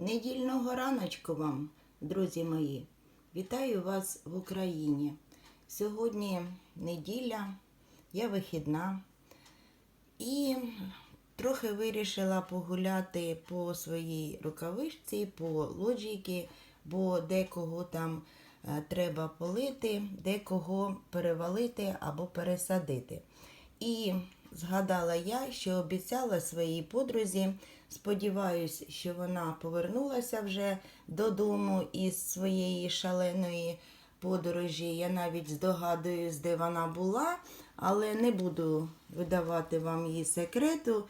Недільного раночку вам, друзі мої. Вітаю вас в Україні. Сьогодні неділя, я вихідна і трохи вирішила погуляти по своїй рукавичці, по лоджійки, бо декого там е, треба полити, декого перевалити або пересадити. І згадала я, що обіцяла своїй подрузі. Сподіваюсь, що вона повернулася вже додому із своєї шаленої подорожі. Я навіть здогадуюсь, де вона була, але не буду видавати вам її секрету.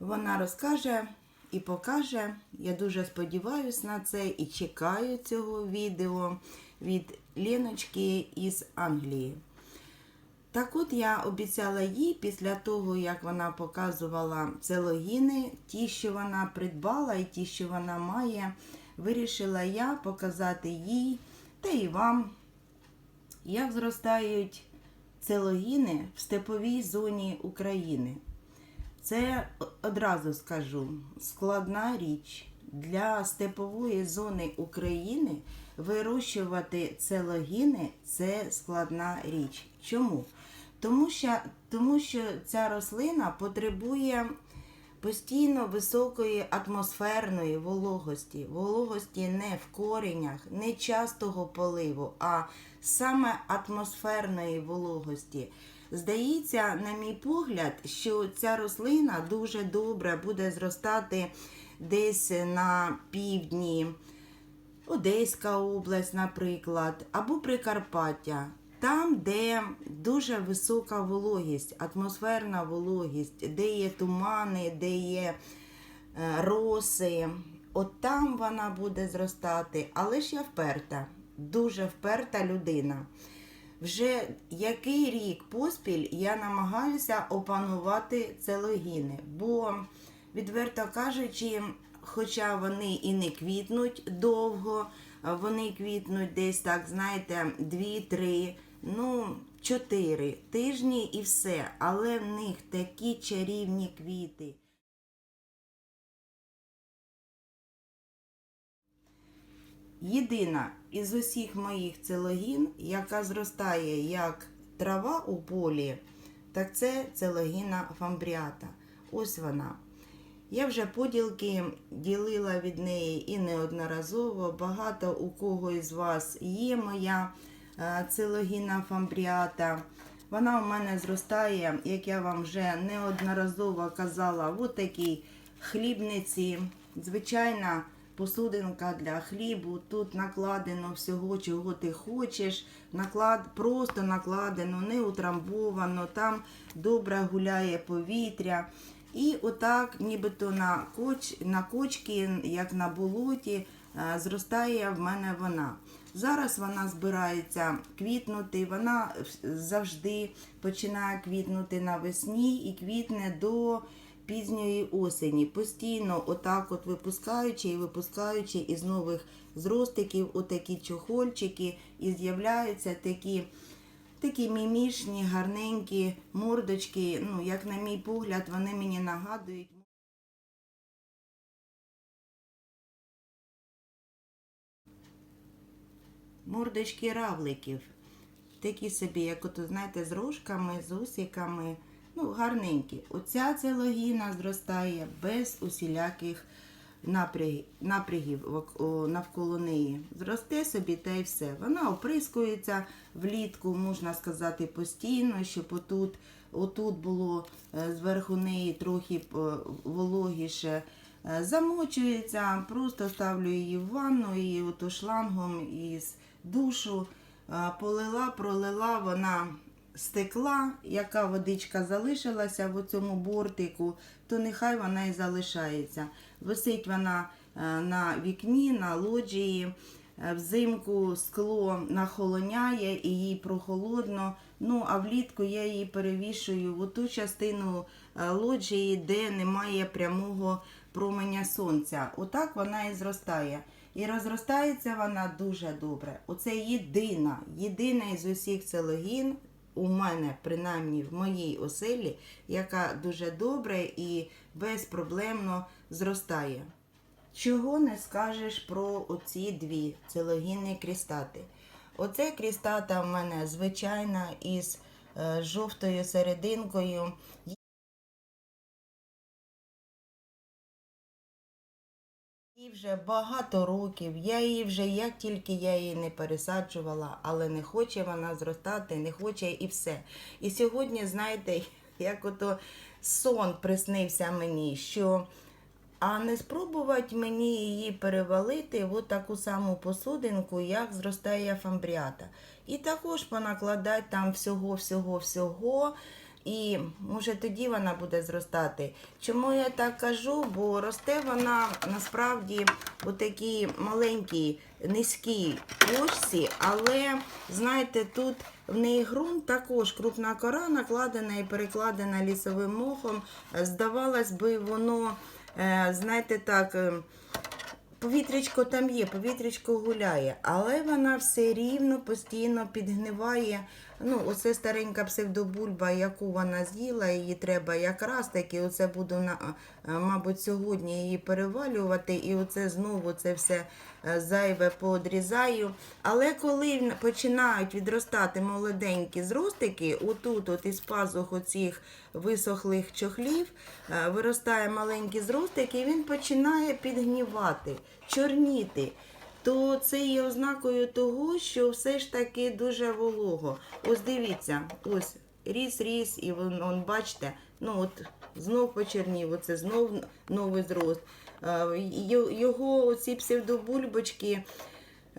Вона розкаже і покаже. Я дуже сподіваюся на це і чекаю цього відео від Леночки із Англії. Так от я обіцяла їй після того, як вона показувала целогіни, ті, що вона придбала і ті, що вона має, вирішила я показати їй та і вам, як зростають целогіни в степовій зоні України. Це одразу скажу складна річ для степової зони України вирощувати целогіни це складна річ. Чому? Тому що, тому що ця рослина потребує постійно високої атмосферної вологості, вологості не в коренях, не частого поливу, а саме атмосферної вологості. Здається, на мій погляд, що ця рослина дуже добре буде зростати десь на півдні. Одеська область, наприклад, або Прикарпаття, там, де дуже висока вологість, атмосферна вологість, де є тумани, де є е, роси. От там вона буде зростати. Але ж я вперта, дуже вперта людина. Вже який рік поспіль я намагаюся опанувати целогіни, бо, відверто кажучи, хоча вони і не квітнуть довго, вони квітнуть десь так, знаєте, 2-3, ну, 4 тижні і все. Але в них такі чарівні квіти. Єдина із усіх моїх целогін, яка зростає як трава у полі, так це целогіна фамбріата. Ось вона. Я вже поділки ділила від неї і неодноразово. Багато у кого із вас є моя целогіна фамбріата. Вона у мене зростає, як я вам вже неодноразово казала, в такій хлібниці. Звичайна посудинка для хлібу. Тут накладено всього, чого ти хочеш. Наклад, просто накладено, не утрамбовано, там добре гуляє повітря. І отак, нібито на коч, на кочки, як на болоті, е, зростає в мене вона. Зараз вона збирається квітнути, вона завжди починає квітнути навесні і квітне до пізньої осені. Постійно, отак, от випускаючи і випускаючи із нових зростиків, отакі чохольчики, і з'являються такі. Такі мімішні, гарненькі мордочки, ну, як на мій погляд, вони мені нагадують. Мордочки равликів. Такі собі, як ото, знаєте, з рожками, з усиками. Ну, гарненькі. Оця целогіна зростає без усіляких напрягів, напрягів навколо неї. Зросте собі та й все. Вона оприскується влітку, можна сказати, постійно, щоб отут, отут було е, зверху неї трохи е, вологіше. Е, Замочується, просто ставлю її в ванну і ото шлангом із душу полила, пролила, вона стекла, яка водичка залишилася в цьому бортику, то нехай вона і залишається. Висить вона на вікні, на лоджії. Е, Взимку скло нахолоняє і їй прохолодно. Ну а влітку я її перевішую в ту частину е, лоджії, де немає прямого променя сонця. Отак вона і зростає. І розростається вона дуже добре. Оце єдина, єдина із усіх целогін, у мене, принаймні в моїй оселі, яка дуже добре і безпроблемно зростає. чого не скажеш про оці дві целогінні крістати. Оце крістата в мене звичайна із е, жовтою серединкою. Їй вже багато років. Я її вже як тільки я її не пересаджувала, але не хоче вона зростати, не хоче і все. І сьогодні, знаєте, як ото сон приснився мені, що а не спробувати мені її перевалити в таку саму посудинку, як зростає фамбріата. І також понакладати там всього, всього, всього. І може тоді вона буде зростати. Чому я так кажу? Бо росте вона насправді у такій маленькій, низькій площці, але знаєте, тут в неї ґрунт також крупна кора накладена і перекладена лісовим мохом. Здавалось би, воно, е, знаєте, так. е, Повітрячко там є, повітрячко гуляє, але вона все рівно постійно підгниває. Ну, оце старенька псевдобульба, яку вона з'їла, її треба якраз таки. Оце буду на, мабуть, сьогодні її перевалювати, і оце знову це все е, зайве поодрізаю. Але коли починають відростати молоденькі зростики, отут, от із пазух оцих висохлих чохлів, е, виростає маленький зростик, і він починає підгнівати, чорніти. То це є ознакою того, що все ж таки дуже волого. Ось дивіться, ось ріс, ріс, і вон, вон, бачите, ну от знов почернів, оце знов новий зрост. Його оці псевдобульбочки.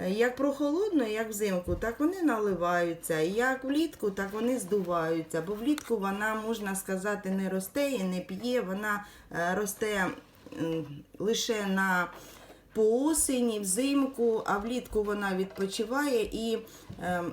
Як прохолодно, як взимку, так вони наливаються. Як влітку, так вони здуваються. Бо влітку вона, можна сказати, не росте і не п'є, вона е, росте лише на по осені, взимку, а влітку вона відпочиває і е,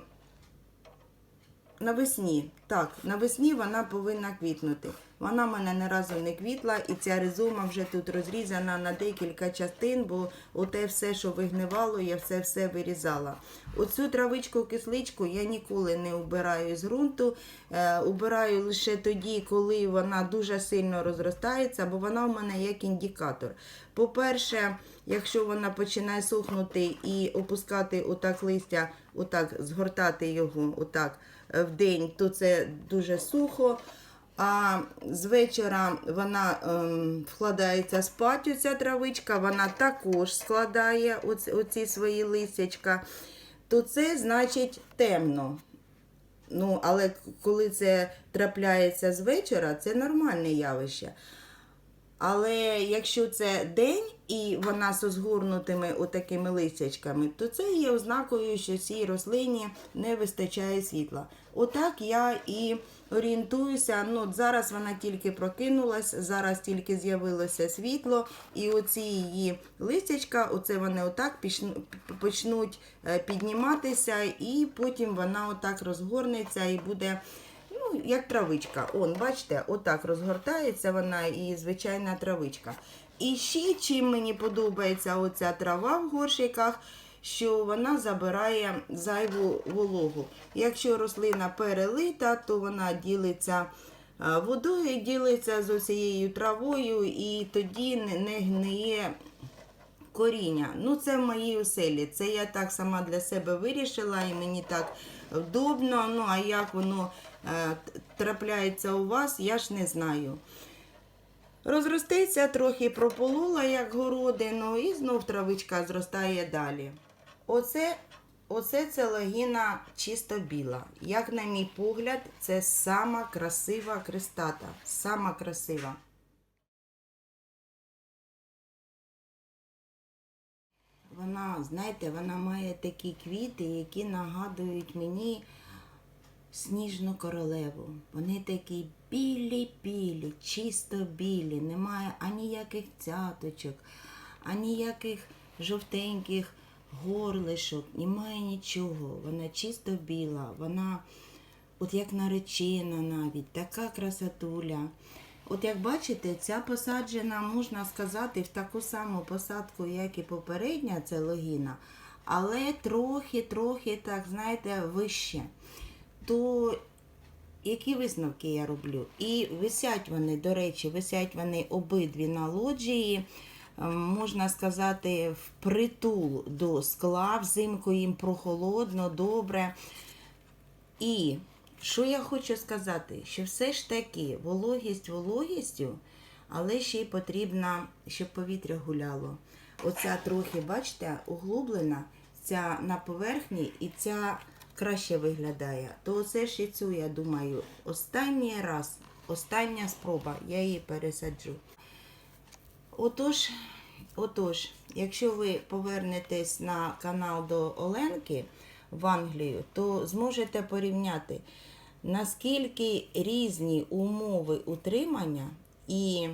навесні. Так, навесні вона повинна квітнути. Вона в мене не разу не квітла, і ця ризома вже тут розрізана на декілька частин, бо оте все, що вигнивало, я все все вирізала. Оцю травичку кисличку я ніколи не убираю з ґрунту. Е, убираю лише тоді, коли вона дуже сильно розростається, бо вона в мене як індикатор. По-перше, якщо вона починає сухнути і опускати отак листя, отак згортати його отак е, в день, то це дуже сухо. А з вечора вона ем, вкладається спати, ця травичка, вона також складає оці, оці свої листячка, то це значить темно. Ну, але коли це трапляється з вечора, це нормальне явище. Але якщо це день і вона з згорнутими отакими листячками, то це є ознакою, що цій рослині не вистачає світла. Отак я і орієнтуюся. Ну, зараз вона тільки прокинулась, зараз тільки з'явилося світло, і оці її листячка, оце вони отак почнуть е, підніматися, і потім вона отак розгорнеться і буде як травичка. Он, бачите, отак розгортається вона і звичайна травичка. І ще чим мені подобається оця трава в горщиках, що вона забирає зайву вологу. Якщо рослина перелита, то вона ділиться водою, ділиться з усією травою, і тоді не, гниє коріння. Ну, це в моїй оселі. Це я так сама для себе вирішила, і мені так вдобно. Ну, а як воно е, трапляється у вас, я ж не знаю. Розростеться, трохи прополола, як городину, і знов травичка зростає далі. Оце, оце целогіна чисто біла. Як на мій погляд, це сама красива кристата. Сама красива. Вона, знаєте, вона має такі квіти, які нагадують мені сніжну королеву. Вони такі білі-білі, чисто білі, немає аніяких цяточок, аніяких жовтеньких горлишок, немає нічого. Вона чисто біла, вона от як наречена навіть, така красотуля. От як бачите, ця посаджена, можна сказати, в таку саму посадку, як і попередня, це логіна, але трохи-трохи, так, знаєте, вище. То які висновки я роблю? І висять вони, до речі, висять вони обидві на лоджії. можна сказати, впритул до скла, взимку їм прохолодно, добре. І що я хочу сказати, що все ж таки вологість вологістю, але ще й потрібно, щоб повітря гуляло. Оця трохи, бачите, углублена, ця на поверхні і ця краще виглядає. То оце ж і цю, я думаю, останній раз, остання спроба, я її пересаджу. Отож, отож, якщо ви повернетесь на канал до Оленки в Англію, то зможете порівняти, наскільки різні умови утримання і,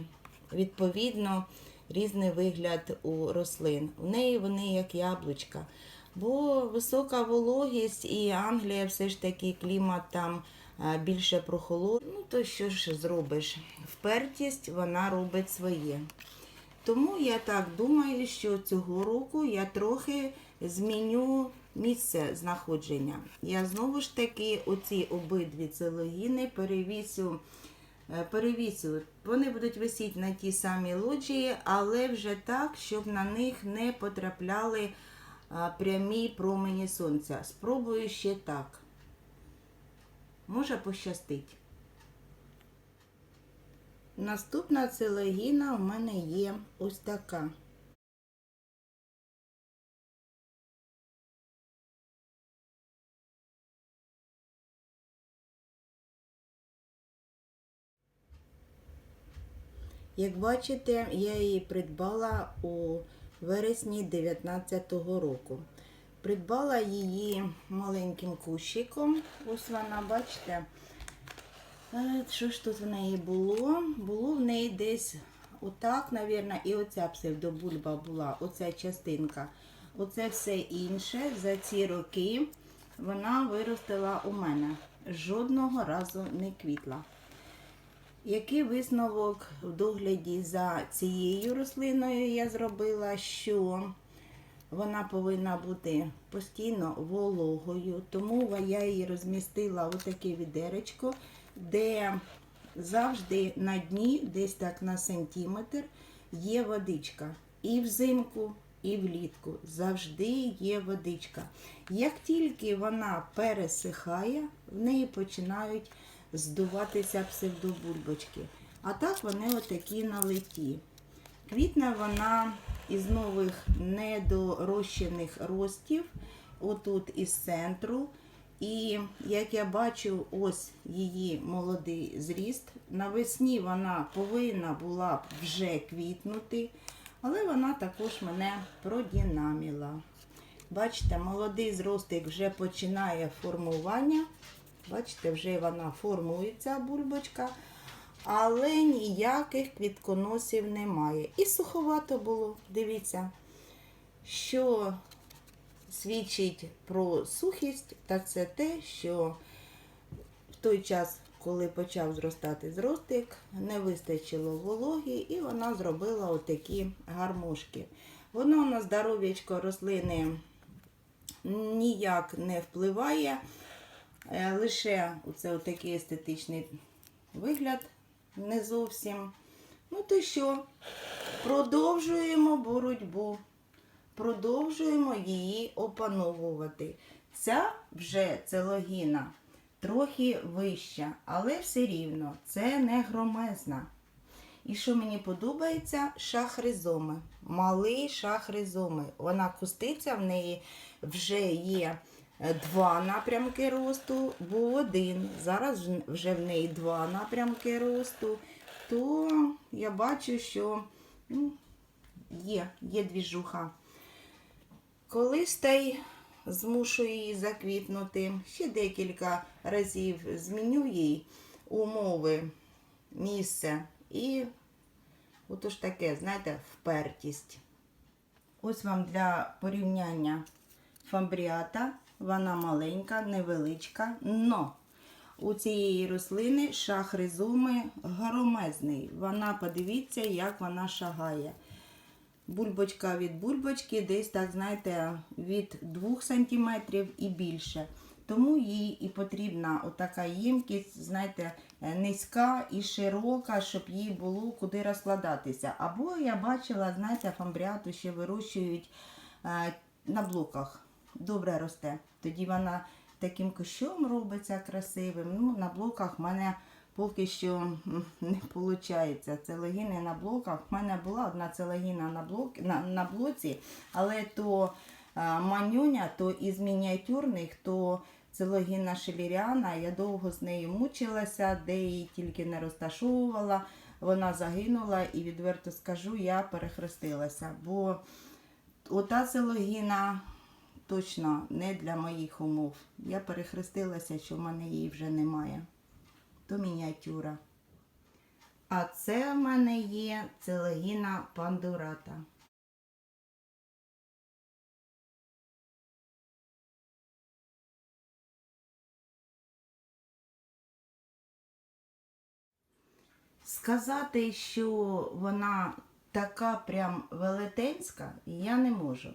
відповідно, різний вигляд у рослин. В неї вони як яблучка. Бо висока вологість і Англія все ж таки клімат там більше прохолодний. Ну то що ж зробиш? Впертість вона робить своє. Тому я так думаю, що цього року я трохи зміню місце знаходження. Я знову ж таки оці обидві целогіни перевісю. е, Перевісю, вони будуть висіти на тій самій лоджії, але вже так, щоб на них не потрапляли прямі промені сонця. Спробую ще так. Може пощастить. Наступна целогіна у мене є ось така. Як бачите, я її придбала у вересні 19-го року. Придбала її маленьким кущиком. Ось вона, бачите. Е, Що ж тут в неї було? Було в неї десь отак, мабуть, і оця псевдобульба була, оця частинка. Оце все інше за ці роки вона виростила у мене. Жодного разу не квітла. Який висновок в догляді за цією рослиною я зробила, що вона повинна бути постійно вологою, тому я її розмістила у таке відеречко, де завжди на дні, десь так на сантиметр, є водичка. І взимку, і влітку завжди є водичка. Як тільки вона пересихає, в неї починають здуватися псевдобульбочки. А так вони отакі налиті. Квітне вона із нових недорощених ростів, отут із центру. І як я бачу, ось її молодий зріст. Навесні вона повинна була б вже квітнути, але вона також мене продінаміла. Бачите, молодий зростик вже починає формування. Бачите, вже вона формується бульбочка, але ніяких квітконосів немає. І суховато було, дивіться, що свідчить про сухість, так це те, що в той час, коли почав зростати зростик, не вистачило вологі, і вона зробила отакі гармошки. Воно на здоров'ячко рослини ніяк не впливає. Е, Лише оце такий естетичний вигляд не зовсім. Ну то що, продовжуємо боротьбу, продовжуємо її опановувати. Ця вже целогіна трохи вища, але все рівно це не громезна. І що мені подобається, шахризоми. Малий шахризоми. Вона куститься, в неї вже є два напрямки росту, був один. Зараз вже в неї два напрямки росту. То я бачу, що ну, є, є двіжуха. Колись та й змушу її заквітнути. Ще декілька разів зміню їй умови, місце і отож таке, знаєте, впертість. Ось вам для порівняння фамбріата. Вона маленька, невеличка, но у цієї рослини шах ризоми громезний. Вона, подивіться, як вона шагає. Бульбочка від бульбочки десь, так, знаєте, від 2 см і більше. Тому їй і потрібна отака ємкість, знаєте, низька і широка, щоб їй було куди розкладатися. Або я бачила, знаєте, фамбріату ще вирощують е, на блоках. Добре росте. Тоді вона таким кущом робиться красивим. Ну, на блоках в мене поки що не виходить. Целогіни на блоках. У мене була одна целогіна на, блок, на, на блоці, але то а, манюня, то із мініатюрних, то целогінна шеліріана. Я довго з нею мучилася, де її тільки не розташовувала. Вона загинула і відверто скажу, я перехрестилася. Бо ота целогіна точно не для моїх умов. Я перехрестилася, що в мене її вже немає. То мініатюра. А це в мене є целогіна пандурата. Сказати, що вона така прям велетенська, я не можу.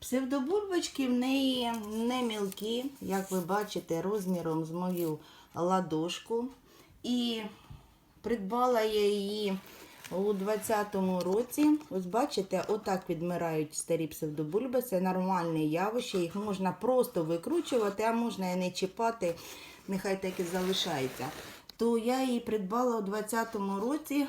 Псевдобульбочки в неї не мілкі, як ви бачите, розміром з мою ладошку. І придбала я її у 20-му році. Ось бачите, отак відмирають старі псевдобульби. Це нормальне явище. Їх можна просто викручувати, а можна і не чіпати, нехай так і залишається. То я її придбала у 20-му році.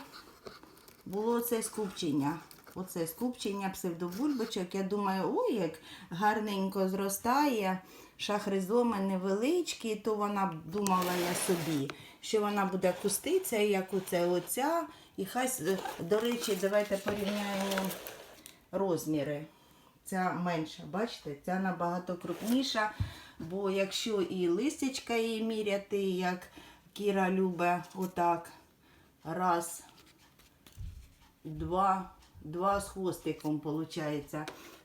Було це скупчення. Оце скупчення псевдобульбочок. Я думаю, ой, як гарненько зростає. Шахризоми невеличкі, то вона думала я собі, що вона буде куститися, як оце оця. І хай, до речі, давайте порівняємо розміри. Ця менша, бачите, ця набагато крупніша. Бо якщо і листячка її міряти, як Кіра любить, отак, раз, два, два з хвостиком виходить.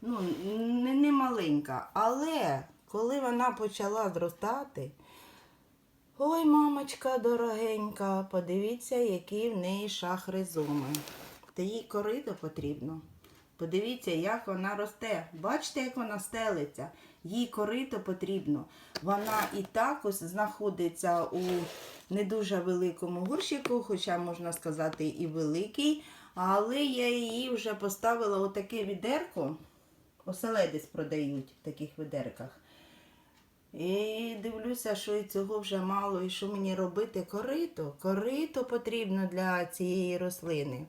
Ну, не, не маленька. Але коли вона почала зростати, ой, мамочка дорогенька, подивіться, які в неї шахризоми. Та їй коридо потрібно. Подивіться, як вона росте. Бачите, як вона стелиться. Їй корито потрібно. Вона і так ось знаходиться у не дуже великому горщику, хоча можна сказати і великий. Але я її вже поставила у таке відерко. Оселедець продають в таких відерках. І дивлюся, що і цього вже мало, і що мені робити? Корито. Корито потрібно для цієї рослини.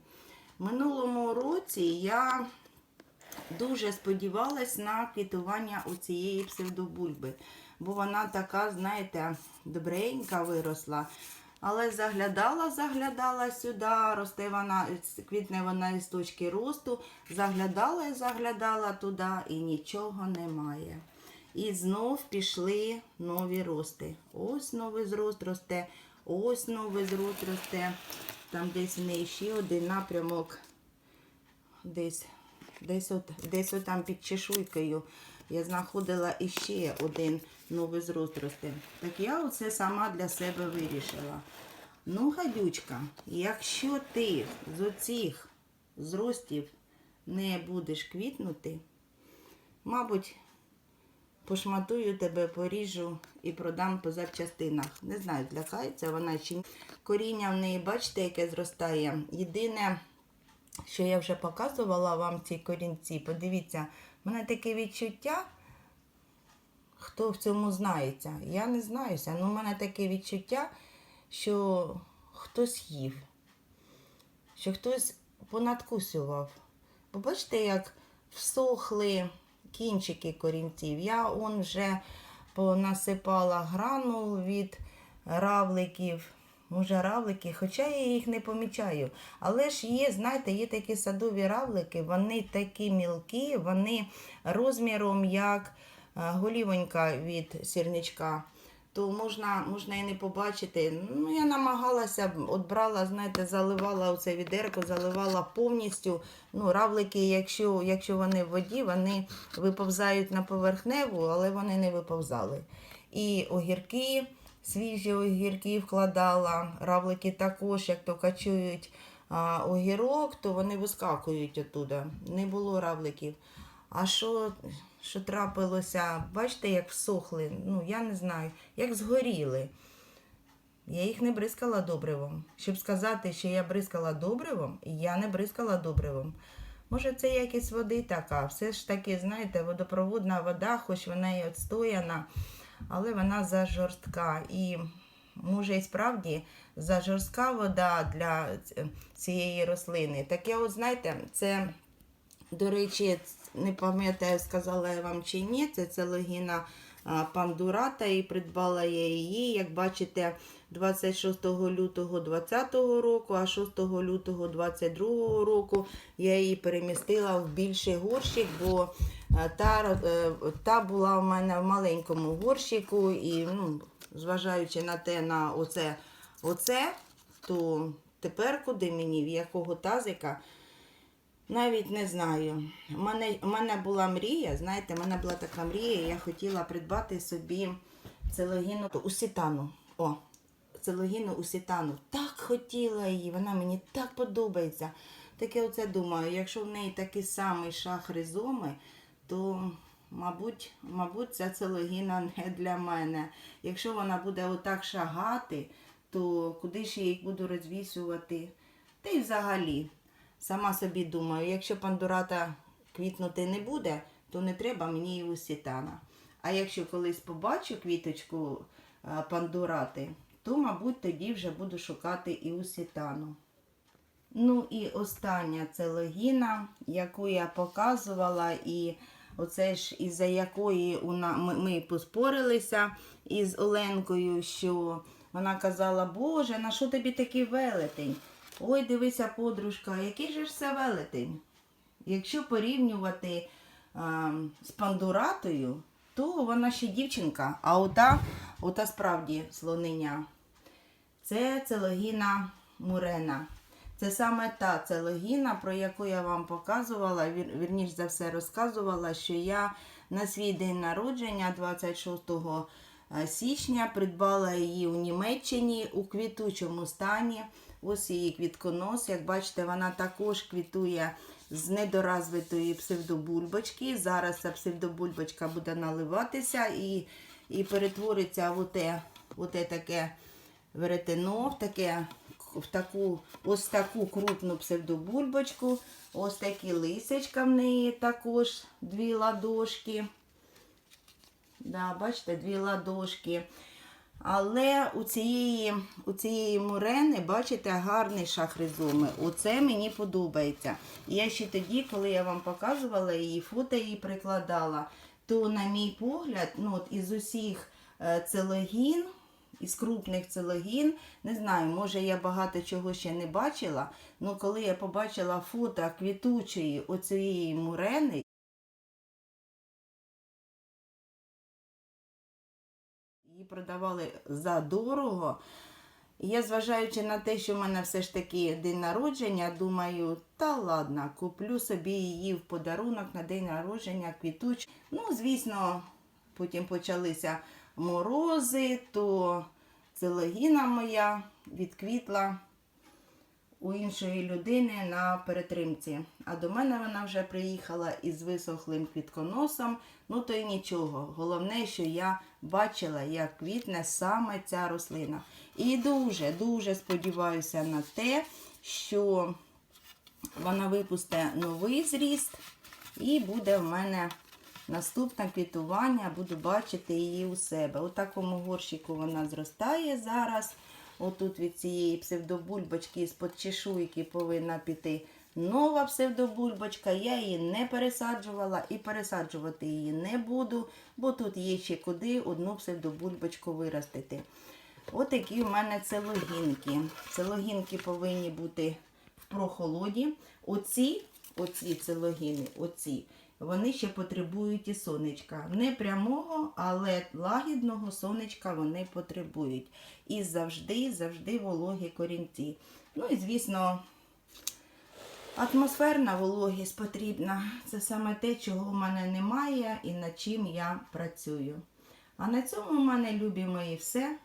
Минулому році я дуже сподівалась на квітування у цієї псевдобульби, бо вона така, знаєте, добренька виросла. Але заглядала, заглядала сюди, росте вона, квітне вона із точки росту, заглядала і заглядала туди, і нічого немає. І знов пішли нові рости. Ось новий зрост росте, ось новий зрост росте. Там десь в неї ще один напрямок. Десь, десь, от, десь от там під чешуйкою я знаходила іще один новий зрост росте. Так я оце сама для себе вирішила. Ну, гадючка, якщо ти з оцих зростів не будеш квітнути, мабуть, пошматую тебе, поріжу і продам по запчастинах. Не знаю, злякається вона чи ні. Коріння в неї, бачите, яке зростає. Єдине, що я вже показувала вам ці корінці, подивіться, в мене таке відчуття, хто в цьому знається. Я не знаюся, але в мене таке відчуття, що хтось їв, що хтось понадкусував. Побачите, як всохли кінчики корінців. Я он вже понасипала гранул від равликів. Може, равлики, хоча я їх не помічаю. Але ж є, знаєте, є такі садові равлики, вони такі мілкі, вони розміром як голівонька від сірничка. То можна, можна і не побачити. Ну, я намагалася, от брала, знаєте, заливала оце відерко, заливала повністю. Ну, равлики, якщо, якщо вони в воді, вони виповзають на поверхневу, але вони не виповзали. І огірки, свіжі огірки вкладала. Равлики також, як то качують а, огірок, то вони вискакують оттуда. Не було равликів. А що, що трапилося? Бачите, як всохли? Ну, я не знаю, як згоріли. Я їх не бризкала добривом. Щоб сказати, що я бризкала добривом, я не бризкала добривом. Може, це якість води така. Все ж таки, знаєте, водопроводна вода, хоч вона і відстояна, але вона зажорстка. І може і справді зажорстка вода для цієї рослини. Таке, от знаєте, це, до речі, не пам'ятаю, сказала я вам чи ні, це целогіна а, пандурата і придбала я її, як бачите, 26 лютого 2020 року, а 6 лютого 2022 року я її перемістила в більший горщик, бо та, е, та була в мене в маленькому горщику, і ну, зважаючи на те, на оце, оце, то тепер куди мені, в якого тазика, навіть не знаю. У мене, у мене була мрія, знаєте, у мене була така мрія, я хотіла придбати собі целогіну усітану. О, целогіну усітану. Так хотіла її, вона мені так подобається. Так я оце думаю, якщо в неї такий самий шах ризоми, то, мабуть, мабуть, ця целогіна не для мене. Якщо вона буде отак шагати, то куди ж я їх буду розвісувати? Та й взагалі, сама собі думаю, якщо пандурата квітнути не буде, то не треба мені і усітана. А якщо колись побачу квіточку пандурати, то, мабуть, тоді вже буду шукати і усітану. Ну і остання це логіна, яку я показувала, і оце ж із-за якої ми поспорилися із Оленкою, що вона казала, Боже, на що тобі такий велетень? Ой, дивися, подружка, який же ж це велетень? Якщо порівнювати а, з пандуратою, то вона ще дівчинка, а ота, ота справді слониня. Це целогіна мурена. Це саме та целогіна, про яку я вам показувала, вір, вірніш за все розказувала, що я на свій день народження 26 січня придбала її у Німеччині у квітучому стані. Ось її квітконос. Як бачите, вона також квітує з недоразвитої псевдобульбочки. Зараз ця псевдобульбочка буде наливатися і, і перетвориться в оте, оте таке веретено, в, таке, в таку, ось таку крупну псевдобульбочку. Ось такі лисечка в неї також, дві ладошки. Да, бачите, дві ладошки. Але у цієї, у цієї мурени, бачите, гарний шах ризоми. Оце мені подобається. І я ще тоді, коли я вам показувала її, фото її прикладала, то, на мій погляд, ну, от із усіх е, целогін, із крупних целогін, не знаю, може я багато чого ще не бачила, але коли я побачила фото квітучої оцієї мурени, продавали за дорого. Я, зважаючи на те, що в мене все ж таки день народження, думаю, та ладно, куплю собі її в подарунок на день народження квітуч. Ну, звісно, потім почалися морози, то целогіна моя відквітла у іншої людини на перетримці. А до мене вона вже приїхала із висохлим квітконосом. Ну то й нічого. Головне, що я бачила, як квітне саме ця рослина. І дуже, дуже сподіваюся на те, що вона випусте новий зріст і буде в мене наступне квітування, буду бачити її у себе. У такому горщику вона зростає зараз. Отут від цієї псевдобульбочки з-под чешуйки повинна піти нова псевдобульбочка. Я її не пересаджувала і пересаджувати її не буду, бо тут є ще куди одну псевдобульбочку виростити. Отакі в мене целогінки. Целогінки повинні бути в прохолоді. Оці, оці целогіни, оці, вони ще потребують і сонечка. Не прямого, але лагідного сонечка вони потребують. І завжди, завжди вологі корінці. Ну і, звісно, атмосферна вологість потрібна. Це саме те, чого в мене немає і над чим я працюю. А на цьому в мене, любі мої, все.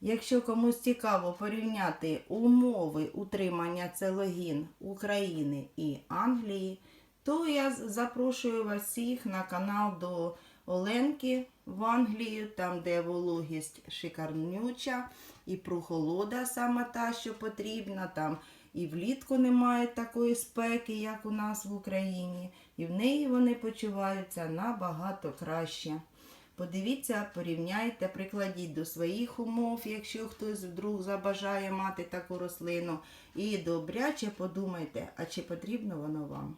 Якщо комусь цікаво порівняти умови утримання целогін України і Англії, то я запрошую вас всіх на канал до Оленки в Англію, там, де вологість шикарнюча, і прохолода саме та, що потрібна. Там і влітку немає такої спеки, як у нас в Україні, і в неї вони почуваються набагато краще. Подивіться, порівняйте, прикладіть до своїх умов, якщо хтось вдруг забажає мати таку рослину. І добряче подумайте, а чи потрібно воно вам.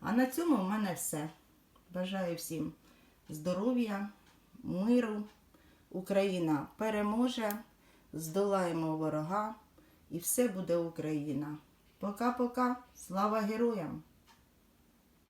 А на цьому в мене все. Бажаю всім здоров'я, миру. Україна переможе, здолаємо ворога і все буде Україна. Пока-пока. Слава героям!